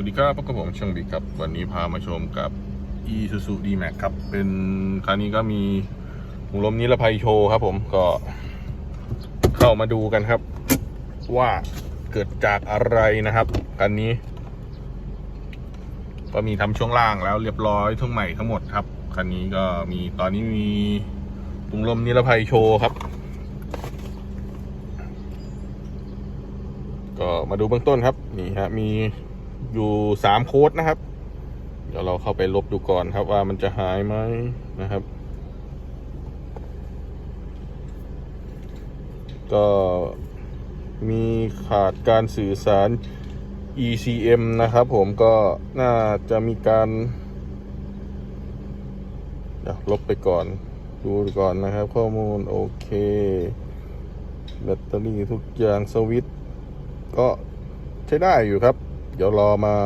วัสดีครับพบกับผมช่างบิ๊กครับ วันนี้พามาชมกับ Isuzu D-Max ครับ เป็นคันนี้ก็มีถุงลมนิรภัยโชว์ครับผมก็เข้ามาดูกันครับ ว่าเกิดจากอะไรนะครับคันนี้ ก็มีทำช่วงล่างแล้วเรียบร้อยทั้งใหม่ทั้งหมดครับคันนี้ก็มีตอนนี้มีถุงลมนิรภัยโชว์ครับ ก็มาดูเบื้องต้นครับ นี่ฮะมี อยู่สามโค้ดนะครับ เดี๋ยวเราเข้าไปลบดูก่อนครับว่ามันจะหายไหมนะครับ ก็มีขาดการสื่อสาร ECM นะครับผมก็น่าจะมีการเดี๋ยวลบไปก่อน ดูก่อนนะครับ ข้อมูลโอเค แบตเตอรี่ทุกอย่างสวิตก็ใช้ได้อยู่ครับ เดี๋ยวรอมา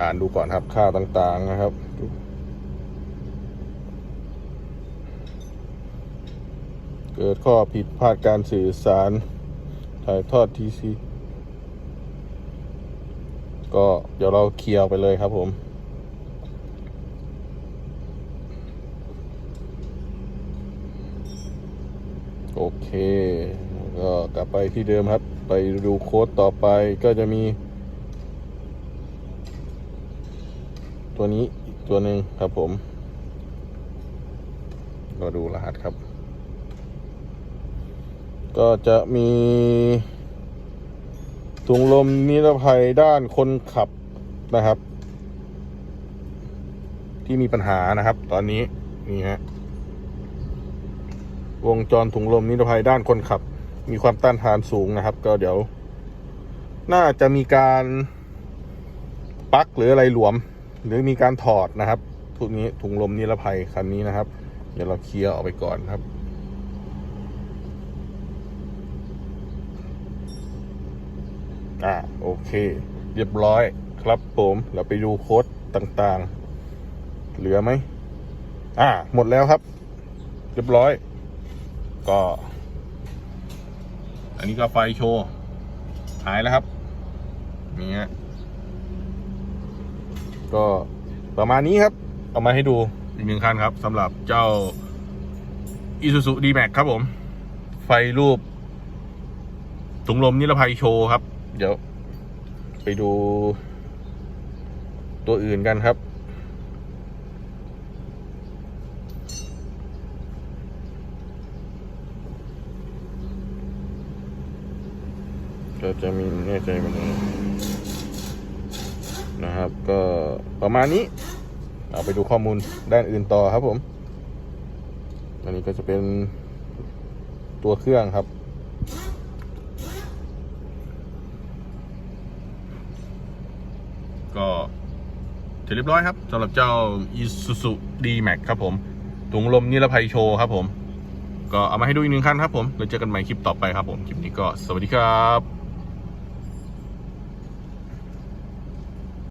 อ่านดูก่อนครับค่าต่างๆนะครับเกิดข้อผิดพลาดการสื่อสาร ถ่ายทอดทีซีก็เดี๋ยวเราเคลียร์ไปเลยครับผม โอเค ก็กลับไปที่เดิมครับ ไปดูโค้ดต่อไปก็จะมี ตัวนี้อีกตัวหนึ่งครับผมเราดูรหัสครับ ก็จะมีถุงลมนิรภัยด้านคนขับนะครับ ที่มีปัญหานะครับ ตอนนี้นี่ฮะ วงจรถุงลมนิรภัยด้านคนขับ มีความต้านทานสูงนะครับ ก็เดี๋ยว น่าจะมีการปักหรืออะไรหลวม หรือมีการถอดนะครับทุกนี้ถุงลมนิรภัยคันนี้นะครับ เดี๋ยวเราเคลียร์ออกไปก่อนครับอ่าโอเค เรียบร้อยครับผมเราไปดูโค้ดต่างๆ เหลือไหมอ่า หมดแล้วครับ เรียบร้อย ก็ อันนี้ก็ไฟโชว์หายแล้วครับนี่ฮะก็ประมาณนี้ครับ เอามาให้ดูอีกหนึ่งคันครับสำหรับเจ้า Isuzu D-Max ครับผม ไฟรูปถุงลมนิรภัยโชว์ครับ เดี๋ยว ไปดูตัวอื่นกันครับ ก็จะมีแน่ใจมันนะครับ ก็ประมาณนี้ เอาไปดูข้อมูลด้านอื่นต่อครับผม อันนี้ก็จะเป็นตัวเครื่องครับก็เสร็จเรียบร้อยครับสำหรับเจ้า Isuzu D-Max ครับผม ถุงลมนิรภัยโชว์ครับผม ก็เอามาให้ดูอีกหนึ่งคันครับผมแล้วเจอกันใหม่คลิปต่อไปครับผม คลิปนี้ก็สวัสดีครับ